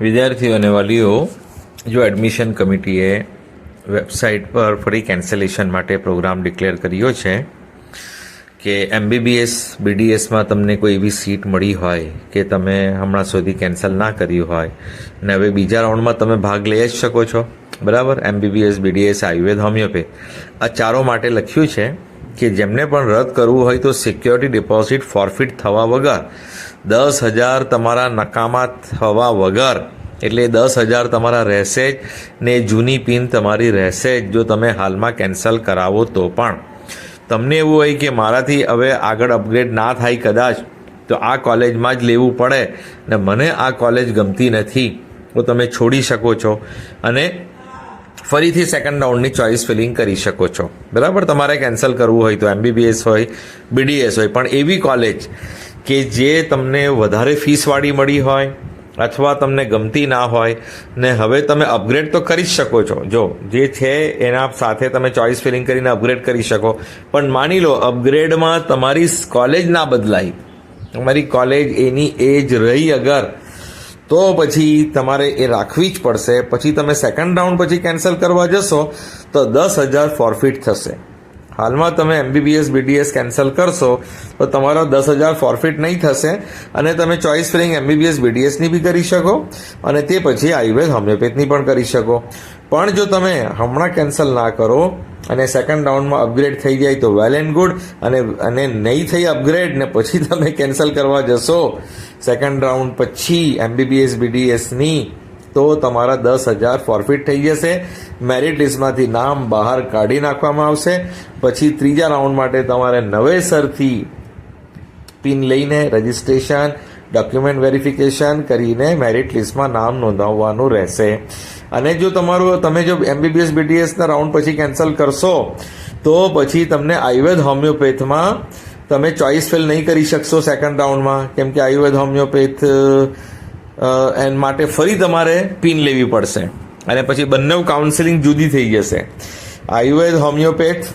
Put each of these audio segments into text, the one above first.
વિદ્યાર્થીઓ અને વાલીઓ, જો એડમિશન કમિટીએ વેબસાઇટ પર ફરી કેન્સલેશન માટે પ્રોગ્રામ ડિક્લેર કર્યો છે કે એમબીબીએસ બીડીએસમાં તમને કોઈ એવી સીટ મળી હોય કે તમે હમણાં સુધી કેન્સલ ના કર્યું હોય અને હવે બીજા રાઉન્ડમાં તમે ભાગ લઈ જ શકો છો. બરાબર? એમબીબીએસ બીડીએસ આયુર્વેદ હોમિયોપેથ આ ચારો માટે લખ્યું છે કે જેમને પણ રદ કરવું હોય તો સિક્યોરિટી ડિપોઝિટ ફોરફિટ થવા વગર દસ હજાર તમારા નકામા થવા વગર, એટલે દસ હજાર તમારા રહેશે જ ને જૂની પિન તમારી રહેશે જ, જો તમે હાલમાં કેન્સલ કરાવો તો પણ. તમને એવું હોય કે મારાથી હવે આગળ અપગ્રેડ ના થાય કદાચ, તો આ કોલેજમાં જ લેવું પડે ને મને આ કોલેજ ગમતી નથી, તો તમે છોડી શકો છો અને ફરીથી સેકન્ડ રાઉન્ડની ચોઇસ ફિલિંગ કરી શકો છો. બરાબર? તમારે કેન્સલ કરવું હોય તો એમબીબીએસ હોય બીડીએસ હોય, પણ એવી કોલેજ કે જે તમને વધારે ફીસવાળી મળી હોય અથવા તમને ગમતી ના હોય, ને હવે તમે અપગ્રેડ તો કરી જ શકો છો. જો, જે છે એના સાથે તમે ચોઇસ ફિલિંગ કરીને અપગ્રેડ કરી શકો. પણ માની લો અપગ્રેડમાં તમારી કોલેજ ના બદલાઈ તમારી કોલેજ એની એજ રહી અગર, તો પછી તમારે એ રાખવી જ પડશે. પછી તમે સેકન્ડ રાઉન્ડ પછી કેન્સલ કરવા જશો, તો દસ હજાર ફોરફિટ થશે. હાલમાં તમે એમબીબીએસ બીડીએસ કેન્સલ કરશો, તો તમારો દસ હજાર ફોરફિટ નહીં થશે અને તમે ચોઇસ ફિલિંગ એમબીબીએસ બીડીએસની બી કરી શકો અને તે પછી આયુર્વેદ હોમિયોપેથની પણ કરી શકો. પણ જો તમે હમણાં કેન્સલ ના કરો અને સેકન્ડ રાઉન્ડમાં અપગ્રેડ થઈ જાય તો વેલ એન્ડ ગુડ અને અને નહીં થઈ અપગ્રેડ ને પછી તમે કેન્સલ કરવા જશો સેકન્ડ રાઉન્ડ પછી એમબીબીએસ બીડીએસની તો તમારા દસ હજાર ફોરફિટ થઈ જશે. મેરિટ લિસ્ટમાંથી નામ બહાર કાઢી નાખવામાં આવશે. પછી ત્રીજા રાઉન્ડ માટે તમારે નવેસરથી પિન લઈને રજિસ્ટ્રેશન ડોક્યુમેન્ટ વેરિફિકેશન કરીને મેરિટ લિસ્ટમાં નામ નોંધાવવાનું રહેશે. અને જો તમારું, તમે જો એમબીબીએસ બીડીએસના રાઉન્ડ પછી કેન્સલ કરશો, તો પછી તમને આયુર્વેદ હોમિયોપેથમાં તમે ચોઇસ ફિલ નહીં કરી શકશો સેકન્ડ રાઉન્ડમાં કેમ કે આયુર્વેદ હોમિયોપેથ એન માટે ફરી તમારે પિન લેવી પડશે. અને પછી બંને કાઉન્સેલિંગ જુદી થઈ જશે. આયુર્વેદ હોમિયોપેથ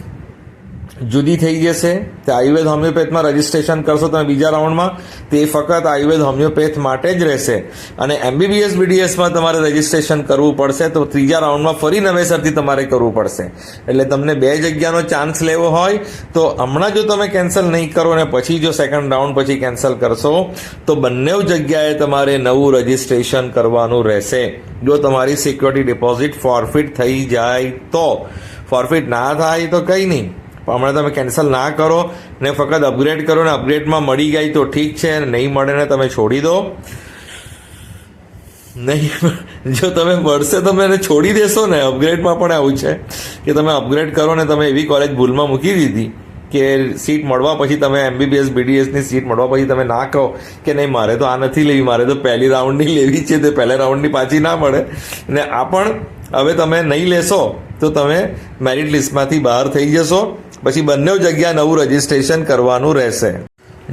જુદી થઈ જશે, તે આયુર્વેદ હોમિયોપેથમાં રજિસ્ટ્રેશન કરશો તમે બીજા રાઉન્ડમાં, તે ફક્ત આયુર્વેદ હોમિયોપેથ માટે જ રહેશે. અને એમબીબીએસ બીડીએસમાં તમારે રજિસ્ટ્રેશન કરવું પડશે, તો ત્રીજા રાઉન્ડમાં ફરી નવેસરથી તમારે કરવું પડશે. એટલે તમને બે જગ્યાનો ચાન્સ લેવો હોય, તો હમણાં જો તમે કેન્સલ નહીં કરો અને પછી જો સેકન્ડ રાઉન્ડ પછી કેન્સલ કરશો, તો બંને જગ્યાએ તમારે નવું રજિસ્ટ્રેશન કરવાનું રહેશે. જો તમારી સિક્યોરિટી ડિપોઝિટ ફોરફિટ થઈ જાય તો. ફોરફિટ ના થાય તો કંઈ નહીં. હમણાં તમે કેન્સલ ના કરો ને ફક્ત અપગ્રેડ કરો ને અપગ્રેડમાં મળી ગઈ તો ઠીક છે નહીં મળે ને તમે છોડી દો. નહીં, જો તમે મળશે તમે એને છોડી દેશો ને. અપગ્રેડમાં પણ આવું છે કે તમે અપગ્રેડ કરો ને તમે એવી કોલેજ ભૂલમાં મૂકી દીધી કે સીટ મળવા પછી તમે એમબીબીએસ બીડીએસની સીટ મળવા પછી તમે ના કહો કે નહીં, મારે તો આ નથી લેવી, મારે તો પહેલી રાઉન્ડની લેવી છે, તે પહેલા રાઉન્ડની પાછી ના મળે. ને આ પણ હવે તમે નહીં લેશો તો તમે મેરિટ લિસ્ટમાંથી બહાર થઈ જશો. પછી બંને જગ્યા નવું રજિસ્ટ્રેશન કરવાનું રહેશે.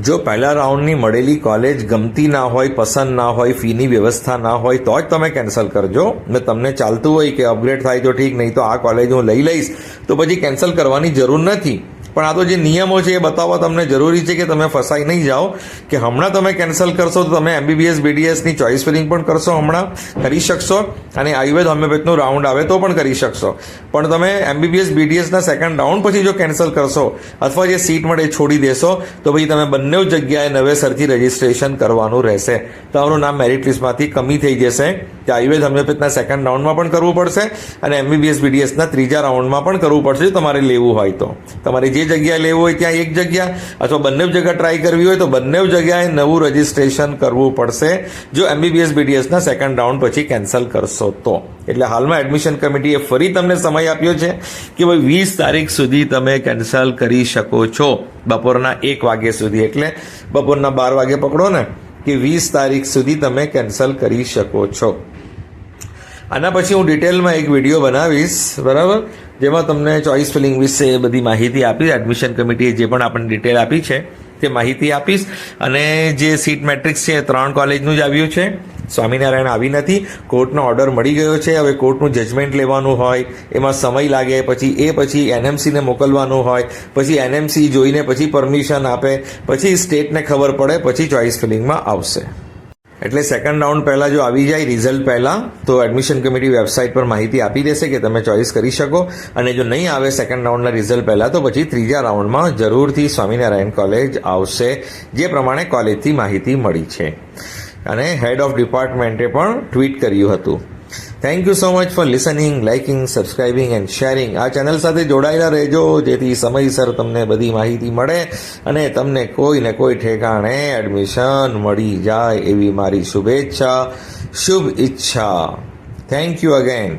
જો પહેલા રાઉન્ડની મળેલી કોલેજ ગમતી ના હોય, પસંદ ના હોય ફીની વ્યવસ્થા ના હોય, તો જ તમે કેન્સલ કરજો. ને તમને ચાલતું હોય કે અપગ્રેડ થાય તો ઠીક, નહીં તો આ કોલેજ હું લઈ લઈશ, તો પછી કેન્સલ કરવાની જરૂર નથી. પણ આ તો જે નિયમો છે એ બતાવવા તમને જરૂરી છે કે તમે ફસાઈ નહીં જાઓ. કે હમણાં તમે કેન્સલ કરશો તો તમે એમબીબીએસ બીડીએસની ચોઇસ ફિલિંગ પણ કરશો હમણાં, કરી શકશો અને આયુર્વેદ હોમિયોપેથનું રાઉન્ડ આવે તો પણ કરી શકશો. પણ તમે એમબીબીએસ બીડીએસના સેકન્ડ રાઉન્ડ પછી જો કેન્સલ કરશો અથવા જે સીટ મળે છોડી દેશો, તો પછી તમે બંને જગ્યાએ નવેસરથી રજિસ્ટ્રેશન કરવાનું રહેશે. તમારું નામ મેરિટ લિસ્ટમાંથી કમી થઈ જશે. કે આયુર્વેદ હોમિયોપેથના સેકન્ડ રાઉન્ડમાં પણ કરવું પડશે અને એમબીબીએસ બીડીએસના ત્રીજા રાઉન્ડમાં પણ કરવું પડશે તમારે લેવું હોય તો. તમારે જે જગ્યાએ લેવું હોય ત્યાં એક જગ્યા, અથવા બંને જગ્યા ટ્રાય કરવી હોય તો બંને જગ્યાએ નવું રજિસ્ટ્રેશન કરવું પડશે જો એમબીબીએસ બીડીએસના સેકન્ડ રાઉન્ડ પછી કેન્સલ કરશો તો. એટલે હાલમાં એડમિશન કમિટીએ ફરી તમને સમય આપ્યો છે કે ભાઈ વીસ તારીખ સુધી તમે કેન્સલ કરી શકો છો. બપોરના એક વાગ્યા સુધી. એટલે બપોરના બાર વાગે પકડો ને કે વીસ તારીખ સુધી તમે કેન્સલ કરી શકો છો. આના પછી હું ડિટેલમાં એક વીડિયો બનાવીશ, બરાબર? જેમાં તમને ચોઇસ ફિલિંગ વિશે બધી માહિતી આપીશ. એડમિશન કમિટીએ જે પણ આપણને ડિટેલ આપી છે, તે માહિતી આપીશ. અને જે સીટ મેટ્રિક્સ છે ત્રણ કોલેજનું જ આવ્યું છે. સ્વામિનારાયણ આવી નથી. કોર્ટનો ઓર્ડર મળી ગયો છે. હવે કોર્ટનું જજમેન્ટ લેવાનું હોય, એમાં સમય લાગે, પછી એ, પછી એનએમસીને મોકલવાનું હોય, પછી એનએમસી જોઈને પછી પરમિશન આપે, પછી સ્ટેટને ખબર પડે, પછી ચોઇસ ફિલિંગમાં આવશે. એટલે સેકન્ડ રાઉન્ડ પહેલાં જો આવી જાય રિઝલ્ટ પહેલાં, તો એડમિશન કમિટી વેબસાઇટ પર માહિતી આપી દેશે કે તમે ચોઇસ કરી શકો. અને જો નહીં આવે સેકન્ડ રાઉન્ડના રિઝલ્ટ પહેલાં, તો પછી ત્રીજા રાઉન્ડમાં જરૂરથી સ્વામિનારાયણ કોલેજ આવશે, જે પ્રમાણે કોલેજથી માહિતી મળી છે. અને હેડ ઓફ ડિપાર્ટમેન્ટે પણ ટ્વીટ કર્યું હતું. Thank you so much for listening liking subscribing and sharing આ ચેનલ સાથે જોડાયેલા રહેજો, જેથી સમયસર તમને બધી માહિતી મળે અને તમને કોઈ ને કોઈ ઠેકાણે એડમિશન મળી જાય એવી મારી શુભેચ્છા, શુભ ઈચ્છા. Thank you again